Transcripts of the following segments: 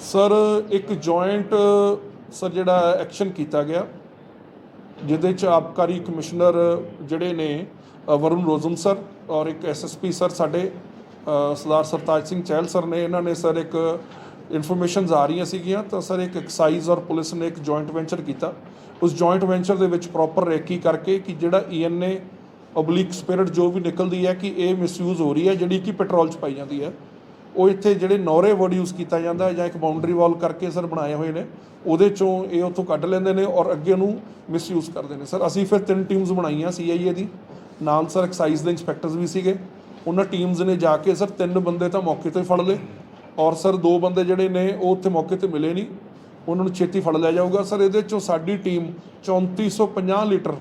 Sir, ਇੱਕ joint sir, ਜਿਹੜਾ action ਕੀਤਾ ਗਿਆ, ਜਿਹਦੇ ਚ ਆਬਕਾਰੀ ਕਮਿਸ਼ਨਰ ਜਿਹੜੇ ਨੇ ਵਰੁਣ ਰੋਜ਼ਮ ਸਰ ਔਰ ਇੱਕ ਐਸਐਸਪੀ ਸਰ ਸਾਡੇ ਸਰਦਾਰ ਸਰਤਾਜ ਸਿੰਘ ਚਹਿਲ ਸਰ ਨੇ, ਇਹਨਾਂ ਨੇ ਸਰ ਇੱਕ ਇਨਫੋਰਮੇਸ਼ਨਸ ਆ ਰਹੀਆਂ ਸੀਗੀਆਂ, ਤਾਂ ਸਰ ਇੱਕ ਐਕਸਾਈਜ਼ ਔਰ ਪੁਲਿਸ ਨੇ ਇੱਕ ਜੁਆਇੰਟ ਵੈਂਚਰ ਕੀਤਾ। ਉਸ ਜੁਆਇੰਟ ਵੈਂਚਰ ਦੇ ਵਿੱਚ ਪ੍ਰੋਪਰ ਰੇਕੀ ਕਰਕੇ ਕਿ ਜਿਹੜਾ ਈਐਨਏ ਓਬਲਿਕ ਸਪਿਰਿਟ ਜੋ ਵੀ ਨਿਕਲਦੀ ਹੈ ਕਿ ਇਹ ਮਿਸਯੂਜ਼ ਹੋ ਰਹੀ ਹੈ, ਜਿਹੜੀ ਕਿ ਪੈਟਰੋਲ ਚ ਪਾਈ ਜਾਂਦੀ ਹੈ। ਉਹ ਇੱਥੇ ਜਿਹੜੇ ਨੌਰੇ ਵਰਡ ਯੂਜ਼ ਕੀਤਾ ਜਾਂਦਾ ਜਾਂ ਇੱਕ ਬਾਉਂਡਰੀ ਵਾਲ ਕਰਕੇ ਸਰ ਬਣਾਏ ਹੋਏ ਨੇ, ਉਹਦੇ ਚੋਂ ਇਹ ਉੱਥੋਂ ਕੱਢ ਲੈਂਦੇ ਨੇ ਔਰ ਅੱਗੇ ਉਹਨੂੰ ਮਿਸਯੂਜ਼ ਕਰਦੇ ਨੇ। ਸਰ, ਅਸੀਂ ਫਿਰ ਤਿੰਨ ਟੀਮਸ ਬਣਾਈਆਂ ਸੀਆਈਏ ਦੀ। ਨਾਲ ਸਰ ਐਕਸਾਈਜ਼ ਦੇ ਇੰਸਪੈਕਟਰਸ ਵੀ ਸੀਗੇ। ਉਹਨਾਂ ਟੀਮਸ ਨੇ ਜਾ ਕੇ ਸਰ ਤਿੰਨ ਬੰਦੇ ਤਾਂ ਮੌਕੇ ਤੇ ਫੜ ਲਏ ਔਰ ਸਰ ਦੋ ਬੰਦੇ ਜਿਹੜੇ ਨੇ ਉਹ ਉੱਥੇ ਮੌਕੇ ਤੇ ਮਿਲੇ ਨਹੀਂ। ਉਹਨਾਂ ਨੂੰ ਛੇਤੀ ਫੜ ਲਿਆ ਜਾਊਗਾ। ਸਰ, ਇਹਦੇ ਚੋਂ ਸਾਡੀ ਟੀਮ 3450 ਲੀਟਰ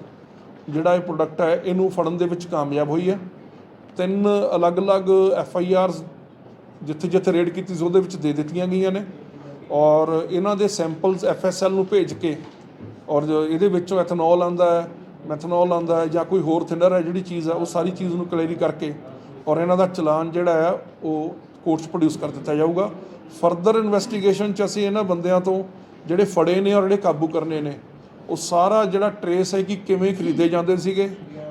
ਜਿਹੜਾ ਇਹ ਪ੍ਰੋਡਕਟ ਹੈ, ਇਹਨੂੰ ਫੜਨ ਦੇ ਵਿੱਚ ਕਾਮਯਾਬ ਹੋਈ ਹੈ। ਤਿੰਨ ਅਲੱਗ-ਅਲੱਗ ਐਫ ਆਈ ਆਰਸ ਜਿੱਥੇ ਜਿੱਥੇ ਰੇਡ ਕੀਤੀ ਸੀ, ਉਹਦੇ ਵਿੱਚ ਦੇ ਦਿੱਤੀਆਂ ਗਈਆਂ ਨੇ। ਔਰ ਇਹਨਾਂ ਦੇ ਸੈਂਪਲਸ ਐਫ ਐਸ ਐਲ ਨੂੰ ਭੇਜ ਕੇ, ਔਰ ਇਹਦੇ ਵਿੱਚੋਂ ਐਥਨੋਲ ਆਂਦਾ ਹੈ, ਮੈਥਨੋਲ ਆਂਦਾ ਹੈ, ਜਾਂ ਕੋਈ ਹੋਰ ਥਿਨਰ ਹੈ ਜਿਹੜੀ ਚੀਜ਼ ਹੈ, ਉਹ ਸਾਰੀ ਚੀਜ਼ ਨੂੰ ਕਲੀਅਰ ਕਰਕੇ, ਔਰ ਇਹਨਾਂ ਦਾ ਚਲਾਨ ਜਿਹੜਾ ਹੈ, ਉਹ ਕੋਰਟ 'ਚ ਪ੍ਰੋਡਿਊਸ ਕਰ ਦਿੱਤਾ ਜਾਊਗਾ। ਫਰਦਰ ਇਨਵੈਸਟੀਗੇਸ਼ਨ 'ਚ ਅਸੀਂ ਇਹਨਾਂ ਬੰਦਿਆਂ ਤੋਂ ਜਿਹੜੇ ਫੜੇ ਨੇ ਔਰ ਜਿਹੜੇ ਕਾਬੂ ਕਰਨੇ ਨੇ, ਉਹ ਸਾਰਾ ਜਿਹੜਾ ਟਰੇਸ ਹੈ ਕਿ ਕਿਵੇਂ ਖਰੀਦੇ ਜਾਂਦੇ ਸੀਗੇ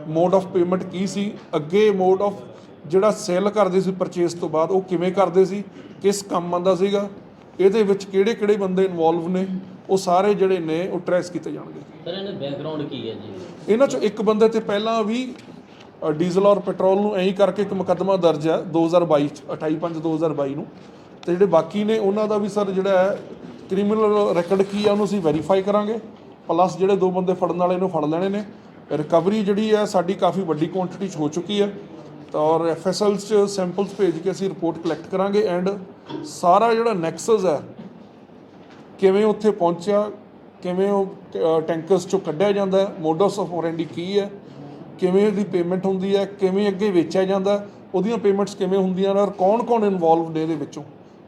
ਮੋਡ ਆਫ ਪੇਮੈਂਟ ਕੀ ਸੀ, ਅੱਗੇ ਮੋਡ ਆਫ ਜਿਹੜਾ ਸੇਲ ਕਰਦੇ ਸੀ ਪਰਚੇਸ ਤੋਂ ਬਾਅਦ ਉਹ ਕਿਵੇਂ ਕਰਦੇ ਸੀ ਕਿਸ ਕੰਮ ਆਂਦਾ ਸੀਗਾ ਇਹਦੇ ਵਿੱਚ ਕਿਹੜੇ ਕਿਹੜੇ ਬੰਦੇ ਇਨਵੋਲਵ ਨੇ ਉਹ ਸਾਰੇ ਜਿਹੜੇ ਨੇ ਉਹ ਟਰੇਸ ਕੀਤੇ ਜਾਣਗੇ। ਸਰ ਇਹਨਾਂ ਬੈਕਗ੍ਰਾਉਂਡ ਕੀ ਹੈ ਜੀ? ਇਹਨਾਂ ਚੋਂ ਇੱਕ ਬੰਦੇ ਤੇ ਪਹਿਲਾਂ ਵੀ ਡੀਜ਼ਲ ਔਰ ਪੈਟਰੋਲ ਨੂੰ ਐਂ ਕਰਕੇ ਇੱਕ ਮੁਕੱਦਮਾ ਦਰਜ ਹੈ 2022 ਚ 28/5/2022 ਨੂੰ। ਤੇ ਜਿਹੜੇ ਬਾਕੀ ਨੇ ਉਹਨਾਂ ਦਾ ਵੀ ਸਰ ਜਿਹੜਾ ਹੈ ਕ੍ਰਿਮੀਨਲ ਰੈਕੋਰਡ ਕੀ ਆ ਉਹਨੂੰ ਅਸੀਂ ਵੈਰੀਫਾਈ ਕਰਾਂਗੇ। ਪਲੱਸ ਜਿਹੜੇ ਦੋ ਬੰਦੇ ਫੜਨ ਵਾਲੇ ਨੂੰ ਫੜ ਲੈਣੇ ਨੇ। ਰਿਕਵਰੀ ਜਿਹੜੀ ਹੈ ਸਾਡੀ ਕਾਫੀ ਵੱਡੀ ਕੁਆਂਟੀਟੀ ਚ ਹੋ ਚੁੱਕੀ ਹੈ। ਤਾਂ ਔਰ ਐਫਐਸਐਲਸ ਚ ਸੈਂਪਲਸ ਭੇਜ ਕੇ ਅਸੀਂ ਰਿਪੋਰਟ ਕਲੈਕਟ ਕਰਾਂਗੇ ਐਂਡ ਸਾਰਾ ਜਿਹੜਾ ਨੈਕਸਸ ਹੈ, ਕਿਵੇਂ ਉੱਥੇ ਪਹੁੰਚਿਆ, ਕਿਵੇਂ ਉਹ ਟੈਂਕਰਸ ਚੋਂ ਕੱਢਿਆ ਜਾਂਦਾ ਹੈ ਮੋਡਸ ਆਫ ਔਰੈਂਡੀ ਕੀ ਹੈ, ਕਿਵੇਂ ਉਹਦੀ ਪੇਮੈਂਟ ਹੁੰਦੀ ਹੈ, ਕਿਵੇਂ ਅੱਗੇ ਵੇਚਿਆ ਜਾਂਦਾ ਉਹਦੀਆਂ ਪੇਮੈਂਟਸ ਕਿਵੇਂ ਹੁੰਦੀਆਂ ਨੇ ਔਰ ਕੌਣ-ਕੌਣ ਇਨਵੋਲਵਡ ਨੇ ਇਹਦੇ ਵਿੱਚੋਂ?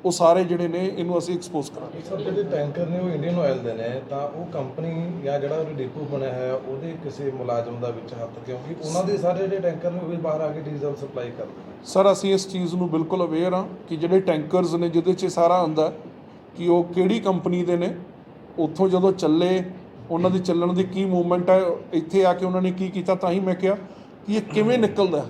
ਉਹ ਸਾਰੇ ਜਿਹੜੇ ਨੇ ਇਹਨੂੰ ਅਸੀਂ ਐਕਸਪੋਜ਼ ਕਰਾਂਗੇ। ਸਰ ਜਿਹੜੇ ਟੈਂਕਰ ਨੇ ਉਹ ਇੰਡੀਅਨ ਆਇਲ ਦੇ ਨੇ ਤਾਂ ਉਹ ਕੰਪਨੀ ਜਾਂ ਜਿਹੜਾ ਉਹ ਡਿਪੂ ਬਣਿਆ ਹੈ ਉਹਦੇ ਕਿਸੇ ਮੁਲਾਜ਼ਮ ਦਾ ਵਿੱਚ ਹੱਥ ਕਿਉਂਕਿ ਉਹਨਾਂ ਦੇ ਸਾਰੇ ਜਿਹੜੇ ਟੈਂਕਰ ਨੇ ਉਹ ਵੀ ਬਾਹਰ ਆ ਕੇ ਡੀਜ਼ਲ ਸਪਲਾਈ ਕਰਦੇ ਨੇ। ਸਰ ਅਸੀਂ ਇਸ ਚੀਜ਼ ਨੂੰ ਬਿਲਕੁਲ ਅਵੇਅਰ ਹਾਂ ਕਿ ਜਿਹੜੇ ਟੈਂਕਰਸ ਨੇ ਜਿਹਦੇ 'ਚ ਸਾਰਾ ਆਉਂਦਾ ਕਿ ਉਹ ਕਿਹੜੀ ਕੰਪਨੀ ਦੇ ਨੇ ਉੱਥੋਂ ਜਦੋਂ ਚੱਲੇ ਉਹਨਾਂ ਦੀ ਚੱਲਣ ਦੀ ਕੀ ਮੂਵਮੈਂਟ ਹੈ ਇੱਥੇ ਆ ਕੇ ਉਹਨਾਂ ਨੇ ਕੀ ਕੀਤਾ ਤਾਂ ਹੀ ਮੈਂ ਕਿਹਾ ਕਿ ਇਹ ਕਿਵੇਂ ਨਿਕਲਦਾ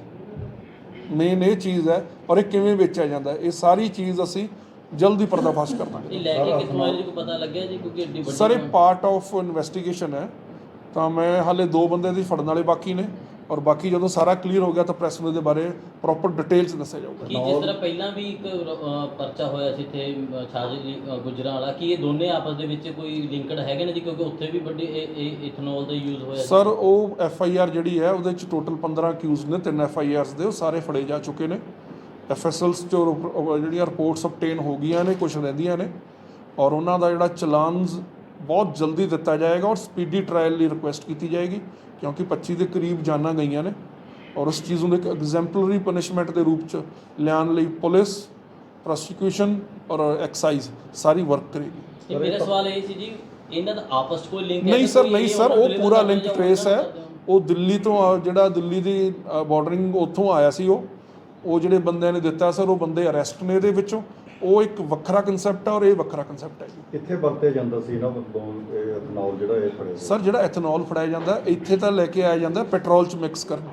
ਮੇਨ ਇਹ ਚੀਜ਼ ਹੈ ਔਰ ਇਹ ਕਿਵੇਂ ਵੇਚਿਆ ਜਾਂਦਾ ਹੈ। ਇਹ ਸਾਰੀ ਚੀਜ਼ ਅਸੀਂ ਜਲਦੀ ਪਰਦਾਫਾਸ਼ ਕਰਦਾਂਗੇ ਇਹ ਲੈ ਕੇ ਕਿੱਥੋਂ ਆਏ ਜੀ ਕੋਈ ਪਤਾ ਲੱਗਿਆ ਜੀ? ਕਿਉਂਕਿ ਏਡੀ ਵੱਡੀ ਸਰ ਇਹ ਪਾਰਟ ਆਫ ਇਨਵੈਸਟੀਗੇਸ਼ਨ ਹੈ। ਤਾਂ ਮੈਂ ਹਾਲੇ ਦੋ ਬੰਦੇ ਦੀ ਫੜਨ ਵਾਲੇ ਬਾਕੀ ਨੇ। ਔਰ ਬਾਕੀ ਜਦੋਂ ਸਾਰਾ ਕਲੀਅਰ ਹੋ ਗਿਆ ਤਾਂ ਪ੍ਰੈਸ ਨੂੰ ਇਹਦੇ ਬਾਰੇ ਪ੍ਰੋਪਰ ਡਿਟੇਲਸ ਦੱਸਿਆ ਜਾਊਗਾ। ਕੀ ਜਿਸ ਤਰ੍ਹਾਂ ਪਹਿਲਾਂ ਵੀ ਇੱਕ ਅ, ਪਰਚਾ ਹੋਇਆ ਸੀ ਇੱਥੇ ਅ, ਛਾਜੇ ਜੀ ਅ, ਗੁਜਰਾਂ ਵਾਲਾ ਕੀ ਇਹ ਦੋਨੇ ਆਪਸ ਦੇ ਵਿੱਚ ਕੋਈ ਲਿੰਕਡ ਹੈਗੇ ਨੇ ਜੀ? ਕਿਉਂਕਿ ਉੱਥੇ ਵੀ ਵੱਡੀ ਇਹ ਇਹ ਇਥਨੋਲ ਦਾ ਯੂਜ਼ ਹੋਇਆ ਸੀ। ਸਰ ਉਹ ਐਫ ਆਈ ਆਰ ਜਿਹੜੀ ਹੈ ਉਹਦੇ ਚ ਟੋਟਲ 15 ਅਕਿਊਜ਼ ਨੇ ਤਿੰਨ ਐਫ ਆਈ ਆਰਸ ਦੇ ਉਹ ਸਾਰੇ ਫੜੇ ਜਾ ਚੁੱਕੇ ਨੇ। ਐਫ ਐਸ ਐਲਸ ਚੋਂ ਉਹ ਜਿਹੜੀਆਂ ਰਿਪੋਰਟਸ ਅਬਟੇਨ ਹੋ ਗਈਆਂ ਨੇ ਕੁਝ ਰਹਿੰਦੀਆਂ ਨੇ। ਔਰ ਉਹਨਾਂ ਦਾ ਜਿਹੜਾ ਚਲਾਨਸ ਬਹੁਤ ਜਲਦੀ ਦਿੱਤਾ ਜਾਏਗਾ ਔਰ ਸਪੀਡੀ ਟ੍ਰਾਇਲ ਲਈ ਰਿਕੁਐਸਟ ਕੀਤੀ ਜਾਏਗੀ ਕਿਉਂਕਿ 25 ਦੇ ਕਰੀਬ ਜਾਨਾਂ ਗਈਆਂ ਨੇ ਔਰ ਉਸ ਚੀਜ਼ ਨੂੰ ਇੱਕ ਐਗਜ਼ੈਂਪਲਰੀ ਪਨਿਸ਼ਮੈਂਟ ਦੇ ਰੂਪ ਚ ਲਿਆਉਣ ਲਈ ਪੁਲਿਸ ਪ੍ਰੋਸੀਕਿਊਸ਼ਨ ਔਰ ਐਕਸਾਈਜ਼ ਸਾਰੀ ਵਰਕ ਕਰੇਗੀ। ਮੇਰਾ ਸਵਾਲ ਇਹ ਸੀ ਜੀ ਇਹਨਾਂ ਦਾ ਆਪਸ 'ਚ ਕੋਈ ਲਿੰਕ ਨਹੀਂ ਸਰ ਨਹੀਂ ਸਰ ਉਹ ਪੂਰਾ ਲਿੰਕ ਟ੍ਰੇਸ ਹੈ। ਉਹ ਦਿੱਲੀ ਤੋਂ ਜਿਹੜਾ ਦਿੱਲੀ ਦੀ ਬਾਰਡਰਿੰਗ ਉੱਥੋਂ ਆਇਆ ਸੀ ਉਹ ਉਹ ਜਿਹੜੇ ਬੰਦਿਆਂ ਨੇ ਦਿੱਤਾ ਸਰ ਉਹ ਬੰਦੇ ਅਰੈਸਟ ਨੇ ਇਹਦੇ ਵਿੱਚੋਂ। ਉਹ ਇੱਕ ਵੱਖਰਾ ਕਨਸੈਪਟ ਹੈ ਔਰ ਇਹ ਵੱਖਰਾ ਕਨਸੈਪਟ ਹੈ ਜੀ। ਕਿੱਥੇ ਵਰਤਿਆ ਜਾਂਦਾ ਸੀ ਇਹਨਾਂ ਵੱਲੋਂ ਇਹ ਇਥਨੋਲ ਜਿਹੜਾ ਇਹ ਫੜਿਆ? ਸਰ ਜਿਹੜਾ ਐਥਨੋਲ ਫੜਾਇਆ ਜਾਂਦਾ ਇੱਥੇ ਤਾਂ ਲੈ ਕੇ ਆਇਆ ਜਾਂਦਾ ਪੈਟਰੋਲ ਚ ਮਿਕਸ ਕਰਨਾ।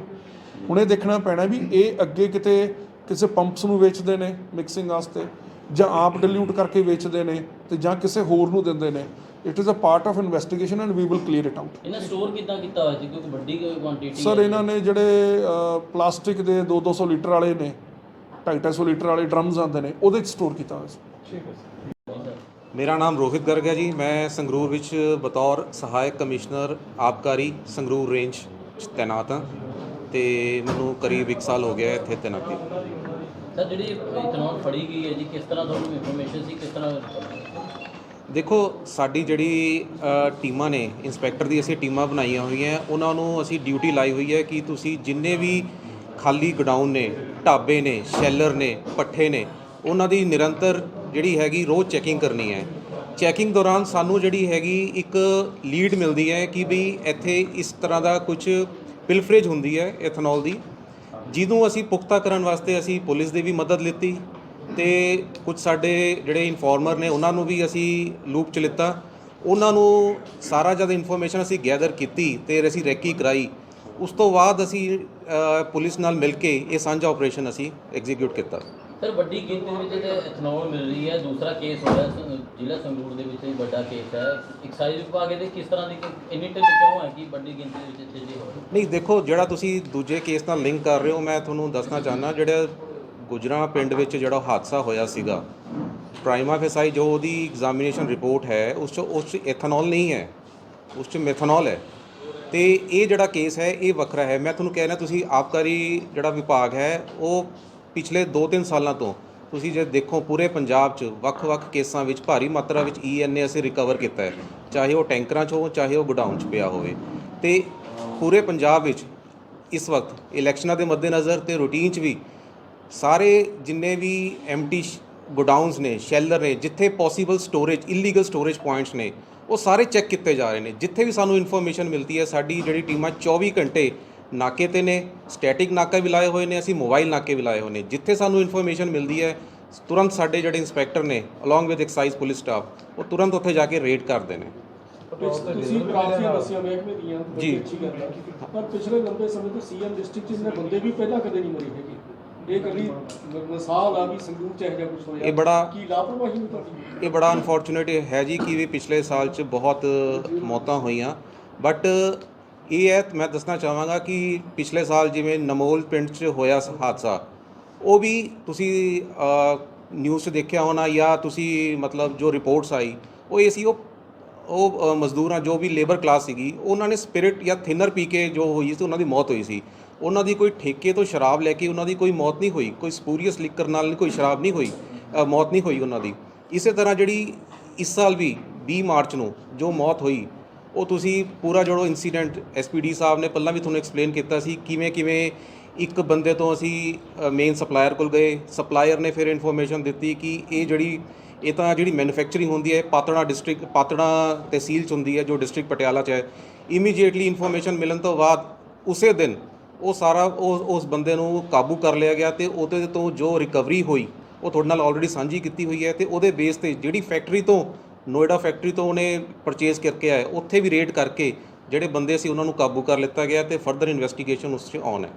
ਹੁਣ ਇਹ ਦੇਖਣਾ ਪੈਣਾ ਵੀ ਇਹ ਅੱਗੇ ਕਿਤੇ ਕਿਸੇ ਪੰਪਸ ਨੂੰ ਵੇਚਦੇ ਨੇ ਮਿਕਸਿੰਗ ਵਾਸਤੇ ਜਾਂ ਆਪ ਡਿਲੂਟ ਕਰਕੇ ਵੇਚਦੇ ਨੇ ਤੇ ਜਾਂ ਕਿਸੇ ਹੋਰ ਨੂੰ ਦਿੰਦੇ ਨੇ। It is a part of investigation and we will clear it out ਇਹਨਾਂ ਸਟੋਰ ਕਿੱਦਾਂ ਕੀਤਾ ਹੋਇਆ ਸੀ? ਕਿਉਂਕਿ ਵੱਡੀ ਕੁਆਂਟੀਟੀ ਸਰ ਇਹਨਾਂ ਨੇ ਜਿਹੜੇ ਪਲਾਸਟਿਕ ਦੇ 2-200 ਲੀਟਰ ਵਾਲੇ ਨੇ 250 ਲੀਟਰ ਵਾਲੇ ਡਰਮਸ ਆਉਂਦੇ ਨੇ ਉਹਦੇ ਚ ਸਟੋਰ ਕੀਤਾ ਹੋਇਆ ਸੀ। ਠੀਕ ਹੈ ਸਰ। ਮੇਰਾ ਨਾਮ ਰੋਹਿਤ ਗਰਗ ਹੈ ਜੀ। ਮੈਂ ਸੰਗਰੂਰ ਵਿੱਚ ਬਤੌਰ ਸਹਾਇਕ ਕਮਿਸ਼ਨਰ ਆਬਕਾਰੀ ਸੰਗਰੂਰ ਰੇਂਜ 'ਚ ਤੈਨਾਤ ਹਾਂ ਤੇ ਮੈਨੂੰ ਕਰੀਬ 1 ਸਾਲ ਹੋ ਗਿਆ ਹੈ ਇੱਥੇ ਤੈਨਾਤੀ। ਸਰ ਜਿਹੜੀ ਇਥਨੋਲ ਫੜੀ ਗਈ ਹੈ ਜੀ ਕਿਸ ਤਰ੍ਹਾਂ ਤੁਹਾਨੂੰ ਇਨਫੋਰਮੇਸ਼ਨ ਸੀ ਕਿਸ ਤਰ੍ਹਾਂ ਦੇਖੋ ਸਾਡੀ ਜਿਹੜੀ ਟੀਮਾਂ ਨੇ ਇੰਸਪੈਕਟਰ ਦੀ ਅਸੀਂ ਟੀਮਾਂ ਬਣਾਈਆਂ ਹੋਈਆਂ ਉਹਨਾਂ ਨੂੰ ਅਸੀਂ ਡਿਊਟੀ ਲਾਈ ਹੋਈ ਹੈ ਕਿ ਤੁਸੀਂ ਜਿੰਨੇ ਵੀ ਖਾਲੀ ਗਡਾਊਨ ਨੇ, ਢਾਬੇ ਨੇ, ਸ਼ੈਲਰ ਨੇ, ਪੱਠੇ ਨੇ, ਉਹਨਾਂ ਦੀ ਨਿਰੰਤਰ ਜਿਹੜੀ ਹੈਗੀ ਰੋਜ਼ ਚੈਕਿੰਗ ਕਰਨੀ ਹੈ। ਚੈਕਿੰਗ ਦੌਰਾਨ ਸਾਨੂੰ ਜਿਹੜੀ ਹੈਗੀ ਇੱਕ ਲੀਡ ਮਿਲਦੀ ਹੈ ਕਿ ਵੀ ਇੱਥੇ ਇਸ ਤਰ੍ਹਾਂ ਦਾ ਕੁਝ ਪਿਲਫਰੇਜ ਹੁੰਦੀ ਹੈ ਐਥਨੋਲ ਦੀ, ਜਿਹਨੂੰ ਅਸੀਂ ਪੁਖਤਾ ਕਰਨ ਵਾਸਤੇ ਅਸੀਂ ਪੁਲਿਸ ਦੀ ਵੀ ਮਦਦ ਲਿੱਤੀ ਤੇ ਕੁਝ ਸਾਡੇ ਜਿਹੜੇ ਇਨਫੋਰਮਰ ਨੇ ਉਹਨਾਂ ਨੂੰ ਵੀ ਅਸੀਂ ਲੂਪ ਚ ਲਿੱਤਾ। ਉਹਨਾਂ ਨੂੰ ਸਾਰਾ ਜਦ ਇਨਫੋਰਮੇਸ਼ਨ ਅਸੀਂ ਗੈਦਰ ਕੀਤੀ ਤੇ ਅਸੀਂ ਰੈਕੀ ਕਰਾਈ, ਉਸ ਤੋਂ ਬਾਅਦ ਅਸੀਂ ਪੁਲਿਸ ਨਾਲ ਮਿਲ ਕੇ ਇਹ ਸਾਂਝਾ ਆਪਰੇਸ਼ਨ ਅਸੀਂ ਐਗਜ਼ੀਕਿਊਟ ਕੀਤਾ। ਸਰ ਵੱਡੀ ਗਿਣਤੀ ਦੇ ਵਿੱਚ ਤੇ ਇਥਨੋਲ ਮਿਲ ਰਹੀ ਹੈ। ਦੂਸਰਾ ਕੇਸ ਹੋਇਆ ਸ- ਜ਼ਿਲ੍ਹਾ ਸੰਗਰੂਰ ਦੇ ਵਿੱਚ ਵੀ ਵੱਡਾ ਕੇਸ ਹੈ। ਐਕਸਾਈਜ਼ ਵਿਭਾਗ ਇਹਦੇ ਕਿਸ ਤਰ੍ਹਾਂ ਦੀ ਇੰਨੀ ਢਿੱਲ ਕਿਉਂ ਹੈ ਕਿ ਵੱਡੀ ਗਿਣਤੀ ਦੇ ਵਿੱਚ ਇੱਥੇ ਜੀ ਹੋਇਆ ਨਹੀਂ ਦੇਖੋ ਜਿਹੜਾ ਤੁਸੀਂ ਦੂਜੇ ਕੇਸ ਨਾਲ ਲਿੰਕ ਕਰ ਰਹੇ ਹੋ ਮੈਂ ਤੁਹਾਨੂੰ ਦੱਸਣਾ ਚਾਹਨਾ ਜਿਹੜਾ ਗੁਜਰਾ ਪਿੰਡ ਵਿੱਚ ਜਿਹੜਾ ਹਾਦਸਾ ਹੋਇਆ ਸੀਗਾ ਪ੍ਰਾਈਮਾ ਫੈਸਾਈ ਜੋ ਉਹਦੀ ਐਗਜ਼ਾਮੀਨੇਸ਼ਨ ਰਿਪੋਰਟ ਹੈ ਉਸ 'ਚ ਉਸ 'ਚ ਐਥਨੋਲ ਨਹੀਂ ਹੈ। ਉਸ 'ਚ ਮੈਥਨੋਲ ਹੈ। ਤੇ ਇਹ ਜਿਹੜਾ ਕੇਸ ਹੈ, ਇਹ ਵੱਖਰਾ ਹੈ। ਮੈਂ ਤੁਹਾਨੂੰ ਕਹਿ ਰਿਹਾ, ਤੁਸੀਂ ਆਬਕਾਰੀ ਜਿਹੜਾ ਵਿਭਾਗ ਹੈ, ਉਹ ਪਿਛਲੇ 2-3 ਸਾਲਾਂ ਤੋਂ ਤੁਸੀਂ ਜੇ ਦੇਖੋ ਪੂਰੇ ਪੰਜਾਬ 'ਚ ਵੱਖ-ਵੱਖ ਕੇਸਾਂ ਵਿੱਚ ਭਾਰੀ ਮਾਤਰਾ ਵਿੱਚ ਈਐਨਏ ਅਸੀਂ ਰਿਕਵਰ ਕੀਤਾ ਹੈ। ਚਾਹੇ ਉਹ ਟੈਂਕਰਾਂ 'ਚ ਹੋ ਚਾਹੇ ਉਹ ਗੋਡਾਊਨ 'ਚ ਪਿਆ ਹੋਵੇ। ਤੇ ਪੂਰੇ ਪੰਜਾਬ ਵਿੱਚ ਇਸ ਵਕਤ ਇਲੈਕਸ਼ਨਾਂ ਦੇ ਮੱਦੇਨਜ਼ਰ ਤੇ ਰੂਟੀਨ 'ਚ ਵੀ ਸਾਰੇ ਜਿੰਨੇ ਵੀ ਐਮਟੀ ਗੋਡਾਊਨਸ ਨੇ ਸ਼ੈਲਰ ਨੇ ਜਿੱਥੇ possible storage illegal storage points ਨੇ ਉਹ ਸਾਰੇ ਚੈੱਕ ਕੀਤੇ ਜਾ ਰਹੇ ਨੇ। ਜਿੱਥੇ ਵੀ ਸਾਨੂੰ ਇਨਫੋਰਮੇਸ਼ਨ ਮਿਲਦੀ ਹੈ ਸਾਡੀ ਜਿਹੜੀ ਟੀਮਾਂ 24 ਘੰਟੇ ਨਾਕੇ ਤੇ ਨੇ ਸਟੈਟਿਕ ਨਾਕੇ ਵੀ ਲਾਏ ਹੋਏ ਨੇ ਅਸੀਂ ਮੋਬਾਈਲ ਨਾਕੇ ਵੀ ਲਾਏ ਹੋਏ ਨੇ। ਜਿੱਥੇ ਸਾਨੂੰ ਇਨਫੋਰਮੇਸ਼ਨ ਮਿਲਦੀ ਹੈ ਤੁਰੰਤ ਸਾਡੇ ਜਿਹੜੇ ਇੰਸਪੈਕਟਰ ਨੇ along with excise police staff ਉਹ ਤੁਰੰਤ ਉੱਥੇ ਜਾ ਕੇ ਰੇਡ ਕਰਦੇ ਨੇ। ਤੁਸੀਂ ਕਾਫੀਆਂ ਦੱਸੀਆਂ ਮਹਿਕਮੇ ਦੀਆਂ ਜੀ। ਬੜੀ ਅੱਛੀ ਗੱਲ ਹੈ। ਪਰ ਪਿਛਲੇ ਲੰਬੇ ਸਮੇਂ ਤੋਂ ਸੀਐਮ ਡਿਸਟ੍ਰਿਕਟ ਚ ਇਹਨੇ ਬੰਦੇ ਵੀ ਪਹਿਲਾਂ ਕਦੇ ਨਹੀਂ ਮਰੇ ਹੈਗੇ। ਇਹ ਕਦੀ ਮਿਸਾਲ ਆ ਵੀ ਸੰਗਰੂਰ ਚ ਇਹੋ ਜਿਹਾ ਕੁਝ ਹੋਇਆ। ਇਹ ਬੜਾ- ਕੀ ਲਾਪਰਵਾਹੀ ਨਹੀਂ ਤੁਹਾਡੀ ਇਹ ਬੜਾ ਅਨਫੋਰਚੂਨੇਟ ਹੈ ਜੀ ਕਿ ਵੀ ਪਿਛਲੇ ਸਾਲ 'ਚ ਬਹੁਤ ਮੌਤਾਂ ਹੋਈਆਂ। ਬਟ ਇਹ ਹੈ ਮੈਂ ਦੱਸਣਾ ਚਾਹਾਂਗਾ ਕਿ ਪਿਛਲੇ ਸਾਲ ਜਿਵੇਂ ਨਮੋਲ ਪਿੰਡ 'ਚ ਹੋਇਆ ਸ- ਹਾਦਸਾ ਉਹ ਵੀ ਤੁਸੀਂ ਨਿਊਜ਼ 'ਚ ਦੇਖਿਆ ਹੋਣਾ ਜਾਂ ਤੁਸੀਂ ਮਤਲਬ ਜੋ ਰਿਪੋਰਟਸ ਆਈ ਉਹ ਇਹ ਸੀ ਉਹ ਉਹ ਅ, ਮਜ਼ਦੂਰਾਂ ਜੋ ਵੀ ਲੇਬਰ ਕਲਾਸ ਸੀਗੀ ਉਹਨਾਂ ਨੇ ਸਪਿਰਿਟ ਜਾਂ ਥਿਨਰ ਪੀ ਕੇ ਜੋ ਹੋਈ ਸੀ ਉਹਨਾਂ ਦੀ ਮੌਤ ਹੋਈ ਸੀ। ਉਹਨਾਂ ਦੀ ਕੋਈ ਠੇਕੇ ਤੋਂ ਸ਼ਰਾਬ ਲੈ ਕੇ ਉਹਨਾਂ ਦੀ ਕੋਈ ਮੌਤ ਨਹੀਂ ਹੋਈ, ਕੋਈ ਸਪੂਰੀਅਸ ਲਿਕਰ ਨਾਲ ਕੋਈ ਸ਼ਰਾਬ ਨਹੀਂ ਹੋਈ ਮੌਤ ਨਹੀਂ ਹੋਈ ਉਹਨਾਂ ਦੀ। ਇਸੇ ਤਰ੍ਹਾਂ ਜਿਹੜੀ ਇਸ ਸਾਲ ਵੀ 20 ਮਾਰਚ ਨੂੰ ਜੋ ਮੌਤ ਹੋਈ, ਉਹ ਤੁਸੀਂ ਪੂਰਾ ਜਿਹੜੋ ਇਨਸੀਡੈਂਟ ਐਸਪੀਡੀ ਸਾਹਿਬ ਨੇ ਪਹਿਲਾਂ ਵੀ ਤੁਹਾਨੂੰ ਐਕਸਪਲੇਨ ਕੀਤਾ ਸੀ, ਕਿਵੇਂ ਕਿਵੇਂ ਇੱਕ ਬੰਦੇ ਤੋਂ ਅਸੀਂ ਮੇਨ ਸਪਲਾਇਰ ਕੋਲ ਗਏ ਸਪਲਾਇਰ ਨੇ ਫਿਰ ਇਨਫੋਰਮੇਸ਼ਨ ਦਿੱਤੀ ਕਿ ਇਹ ਜਿਹੜੀ, ਇਹ ਤਾਂ ਜਿਹੜੀ ਮੈਨੂਫੈਕਚਰਿੰਗ ਹੁੰਦੀ ਹੈ, ਪਾਤੜਾ ਡਿਸਟ੍ਰਿਕਟ ਪਾਤੜਾ ਤਹਿਸੀਲ ਚ ਹੁੰਦੀ ਹੈ, ਜੋ ਡਿਸਟ੍ਰਿਕਟ ਪਟਿਆਲਾ ਚ ਹੈ। ਇਮੀਡੀਏਟਲੀ ਇਨਫੋਰਮੇਸ਼ਨ ਮਿਲਣ ਤੋਂ ਬਾਅਦ ਉਸੇ ਦਿਨ ਉਹ ਸਾਰਾ ਉਸ ਉਸ ਬੰਦੇ ਨੂੰ ਕਾਬੂ ਕਰ ਲਿਆ ਗਿਆ ਤੇ ਉਹਦੇ ਤੋਂ ਜੋ ਰਿਕਵਰੀ ਹੋਈ, ਉਹ ਤੁਹਾਡੇ ਨਾਲ ਆਲਰੇਡੀ ਸਾਂਝੀ ਕੀਤੀ ਹੋਈ ਹੈ ਤੇ ਉਹਦੇ ਬੇਸ ਤੇ ਜਿਹੜੀ ਫੈਕਟਰੀ ਤੋਂ ਨੋਇਡਾ ਫੈਕਟਰੀ ਤੋਂ ਉਹਨੇ ਪਰਚੇਸ ਕਰਕੇ ਆਇਆ ਉੱਥੇ ਵੀ ਰੇਡ ਕਰਕੇ ਜਿਹੜੇ ਬੰਦੇ ਸੀ ਉਹਨਾਂ ਨੂੰ ਕਾਬੂ ਕਰ ਲਿੱਤਾ ਗਿਆ ਤੇ ਫਰਦਰ ਇਨਵੈਸਟੀਗੇਸ਼ਨ ਉਸ 'ਚ ਔਨ ਹੈ।